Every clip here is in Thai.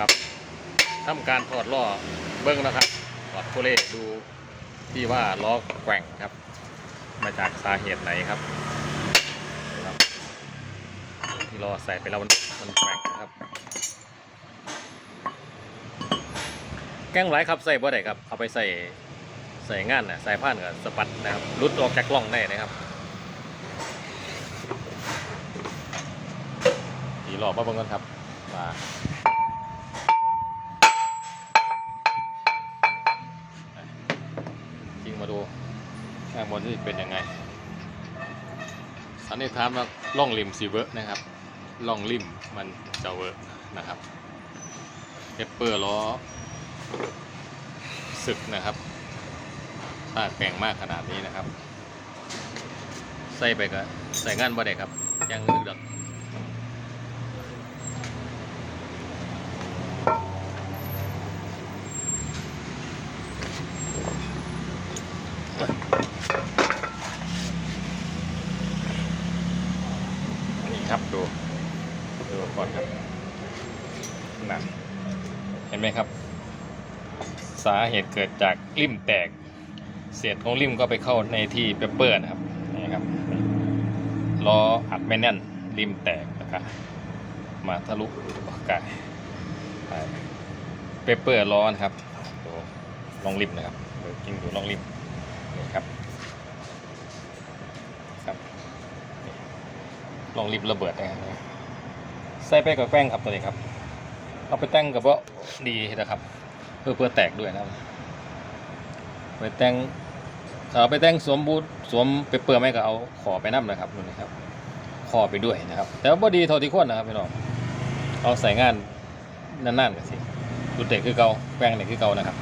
ครับทำการถอดล้อเบิ้งนะครับถอดโคเล่ดูที่ว่าล้อแกว่งครับ มาจากสาเหตุไหนครับครับ ที่ล้อใส่ไปแล้วมันมันแกว่งนะครับ แก้งไรครับใส่บ่ได้ครับ เอาไปใส่ใส่งานน่ะใส่ผ้านกับสปัดนะครับรุดออกจากกล้องได้นะครับดีหลอกมาเบิ่งกันครับมา มาดูข้างบนที่เป็นยังไง สันนิษฐานว่าล่องริมซีเวอร์นะครับล่องริมมันจะเวอร์นะครับเปเปอร์ล้อศึกนะครับถ้าแกร่งมากขนาดนี้นะครับ ใส่ไปก็ใส่งานบ่ได้ครับยังนึกดอกนี่ครับดู ดูก่อนครับนั่นเห็นไหมครับ สาเหตุเกิดจากริมแตก เศษของริมก็ไปเข้าในที่เปเปอร์นะครับนี่ครับล้ออัดไม่แน่นริมแตกนะครับมาทะลุอากาศเปเปอร์ล้อนะครับดูลองริมนะครับเดี๋ยวจริงดูลองริมนี่ครับครับลองริมระเบิดนะครับ ใส่ไปกับแป้งครับตัวนี้ครับ เอาไปแต่งกับว่าดีนะครับ เพื่อเพื่อแตกด้วยนะครับไปแต่งเอาไปแต่งสวมบูทสวมเปเปอร์ไม่ก็เอาขอไปนั่นะครับดูนะครับขอไปด้วยนะครับ แต่ว่าบ่ดีเท่าที่ควรนะครับพี่น้องเอาใส่งานนั่นๆกันสิดูเตะคือเกาแป้งเนี่ยคือเกานะครับ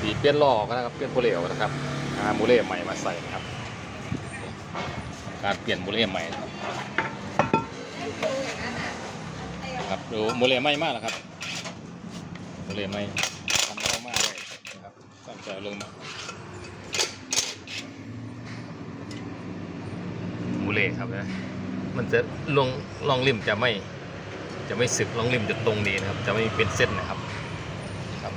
สีเปลี่ยนล้อก็นะครับเปลี่ยนโมเลวนะครับหาโมเลใหม่มาใส่นะครับ การเปลี่ยนโมเลใหม่นะครับ ครับดูโมเลใหม่มากนะครับเรียนไม่ทำเอามากเลยนะครับตั้งใจลงมาหมูเลครับนะมันจะลงลองริมจะไม่จะไม่สึกลองริมจะตรงดีนะครับ จะไม่เป็นเส้นนะครับครับ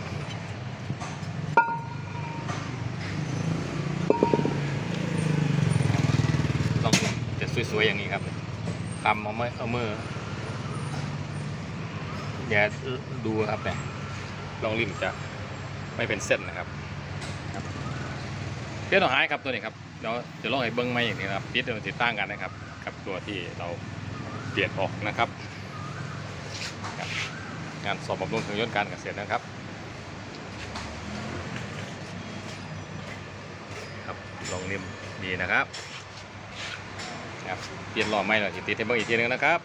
ลองริมจะสวยๆอย่างนี้ครับคำเอาไม่เอามือ อย่าดูครับเนี่ยลองริมจะไม่เป็นเส้นนะครับเปลี่ยนเอาหายครับตัวนี้ครับเดี๋ยวจะลองให้เบิ้งไม่อย่างนี้นะครับปิดเดี๋ยวติดตั้งกันนะครับ กับตัวที่เราเปลี่ยนออกนะครับงานสอบบำรุงเครื่องยนต์การเกษตรนะครับครับลองริมดีนะครับครับเปลี่ยนหล้อไม่หน่อยติดให้เบิ้งอีกทีนึงนะครับ